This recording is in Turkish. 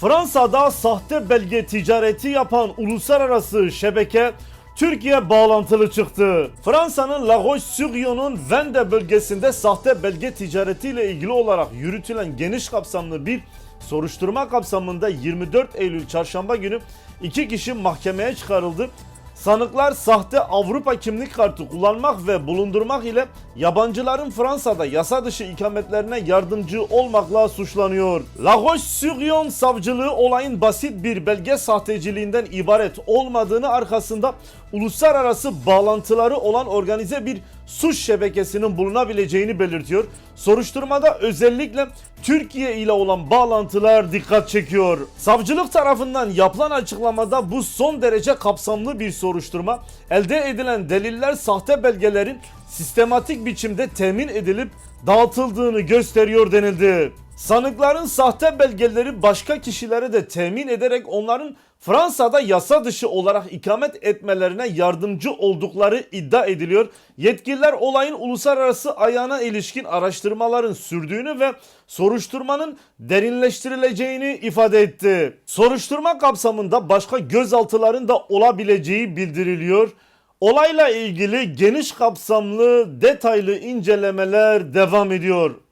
Fransa'da sahte belge ticareti yapan uluslararası şebeke Türkiye bağlantılı çıktı. Fransa'nın La Roche-sur-Yon'un Vende bölgesinde sahte belge ticaretiyle ilgili olarak yürütülen geniş kapsamlı bir soruşturma kapsamında 24 Eylül çarşamba günü iki kişi mahkemeye çıkarıldı. Sanıklar sahte Avrupa kimlik kartı kullanmak ve bulundurmak ile yabancıların Fransa'da yasa dışı ikametlerine yardımcı olmakla suçlanıyor. La Roche-sur-Yon savcılığı olayın basit bir belge sahteciliğinden ibaret olmadığını arkasında uluslararası bağlantıları olan organize bir suç şebekesinin bulunabileceğini belirtiyor. Soruşturmada özellikle Türkiye ile olan bağlantılar dikkat çekiyor. Savcılık tarafından yapılan açıklamada bu son derece kapsamlı bir soruşturma. Elde edilen deliller sahte belgelerin sistematik biçimde temin edilip dağıtıldığını gösteriyor denildi. Sanıkların sahte belgeleri başka kişilere de temin ederek onların Fransa'da yasa dışı olarak ikamet etmelerine yardımcı oldukları iddia ediliyor. Yetkililer olayın uluslararası ayağına ilişkin araştırmaların sürdüğünü ve soruşturmanın derinleştirileceğini ifade etti. Soruşturma kapsamında başka gözaltıların da olabileceği bildiriliyor. Olayla ilgili geniş kapsamlı detaylı incelemeler devam ediyor.